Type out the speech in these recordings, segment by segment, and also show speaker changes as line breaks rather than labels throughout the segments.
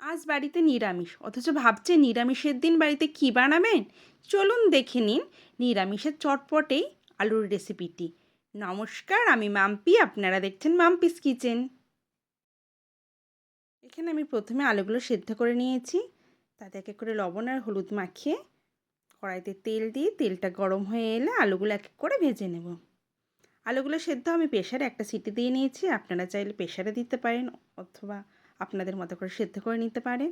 আজ বাড়িতে নিরামিষ, অথচ ভাবছে নিরামিষের দিন বাড়িতে কী বানাবেন? চলুন দেখে নিন নিরামিষের চটপটেই আলুর রেসিপিটি নমস্কার, আমি মাম্পি, আপনারা দেখছেন মাম্পিস কিচেন। এখানে আমি প্রথমে আলুগুলো সেদ্ধ করে নিয়েছি। তাতে এক এক করে লবণ আর হলুদ মাখিয়ে কড়াইতে তেল দিয়ে তেলটা গরম হয়ে এলে আলুগুলো এক এক করে ভেজে নেব। আলুগুলো সেদ্ধ আমি প্রেশারে একটা সিটি দিয়ে নিয়েছি, আপনারা চাইলে প্রেশারে দিতে পারেন অথবা আপনাদের মতো করে সেদ্ধ করে নিতে পারেন।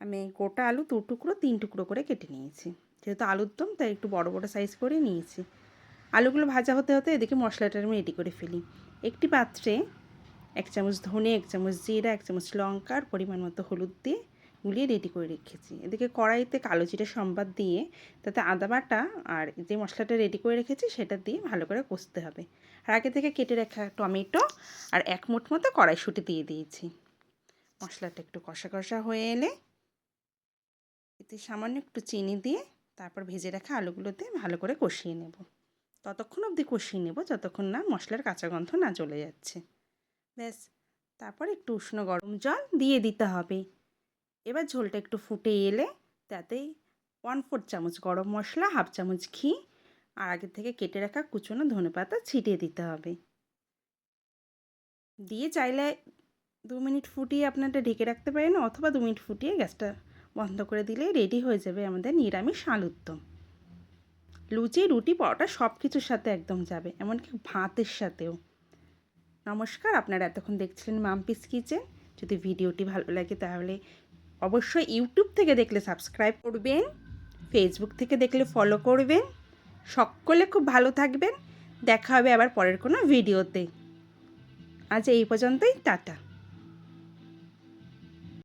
আমি গোটা আলু দু টুকরো, তিন টুকরো করে কেটে নিয়েছি। যেহেতু আলুর দম, তাই একটু বড় বড় সাইজ করে নিয়েছি। আলুগুলো ভাজা হতে হতে এদিকে মশলাটা আমি রেডি করে ফেলি। একটি পাত্রে এক চামচ ধনে, এক চামচ জিরা, এক চামচ লঙ্কার পরিমাণ মতো হলুদ দিয়ে গুলিয়ে রেডি করে রেখেছি। এদিকে কড়াইতে কালো জিরে সম্বাদ দিয়ে তাতে আদা বাটা আর যে মশলাটা রেডি করে রেখেছি সেটা দিয়ে ভালো করে কষতে হবে। আর আগে থেকে কেটে রাখা টমেটো আর এক মুঠ মতো কড়াইশুঁটি দিয়ে দিয়েছি। মশলাটা একটু কষা কষা হয়ে এলে এতে সামান্য একটু চিনি দিয়ে তারপর ভেজে রাখা আলুগুলোতে ভালো করে কষিয়ে নেব। ততক্ষণ অবধি কষিয়ে নেব যতক্ষণ না মশলার কাঁচা গন্ধ না চলে যাচ্ছে। ব্যাস, তারপর একটু উষ্ণ গরম জল দিয়ে দিতে হবে। এবার ঝোলটা একটু ফুটে এলে তাতে ওয়ান ফোর চামচ গরম মশলা হাফ চামচ ঘি আর আগে থেকে কেটে রাখা কুচনো ধনে পাতা ছিটিয়ে দিতে হবে। দিয়ে চাইলে দু মিনিট ফুটিয়ে আপনারা ঢেকে রাখতে পারেন অথবা দু মিনিট ফুটিয়ে গ্যাসটা বন্ধ করে দিলেই রেডি হয়ে যাবে আমাদের নিরামিষ আলুর দম লুচি, রুটি, পরোটা সব কিছুর সাথে একদম যাবে, এমনকি ভাতের সাথেও। নমস্কার, আপনারা এতক্ষণ দেখছিলেন মাম্পিস কিচেন যদি ভিডিওটি ভালো লাগে তাহলে অবশ্যই ইউটিউব থেকে দেখলে সাবস্ক্রাইব করবেন ফেসবুক থেকে দেখলে ফলো করবেন। সকলে খুব ভালো থাকবেন। দেখা হবে আবার পরের কোনো ভিডিওতে। আজ এই পর্যন্তই, টাটা।